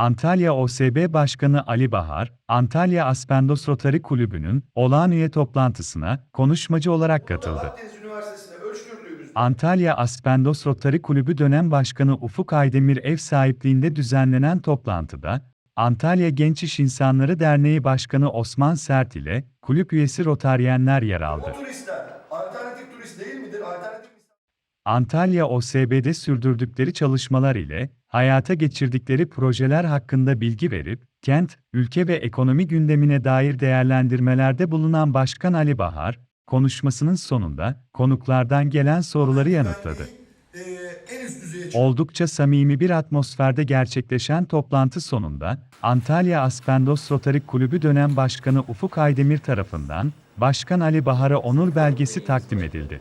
Antalya OSB Başkanı Ali Bahar, Antalya Aspendos Rotary Kulübü'nün olağan üye toplantısına konuşmacı olarak katıldı. Antalya Aspendos Rotary Kulübü dönem başkanı Ufuk Aydemir ev sahipliğinde düzenlenen toplantıda, Antalya Genç İş İnsanları Derneği Başkanı Osman Sert ile kulüp üyesi Rotaryenler yer aldı. o turistler alternatif turist değil midir? Alternatif Antalya OSB'de sürdürdükleri çalışmalar ile hayata geçirdikleri projeler hakkında bilgi verip, kent, ülke ve ekonomi gündemine dair değerlendirmelerde bulunan Başkan Ali Bahar, konuşmasının sonunda konuklardan gelen soruları yanıtladı. Oldukça samimi bir atmosferde gerçekleşen toplantı sonunda, Antalya Aspendos Rotary Kulübü dönem başkanı Ufuk Aydemir tarafından, Başkan Ali Bahar'a onur belgesi takdim edildi.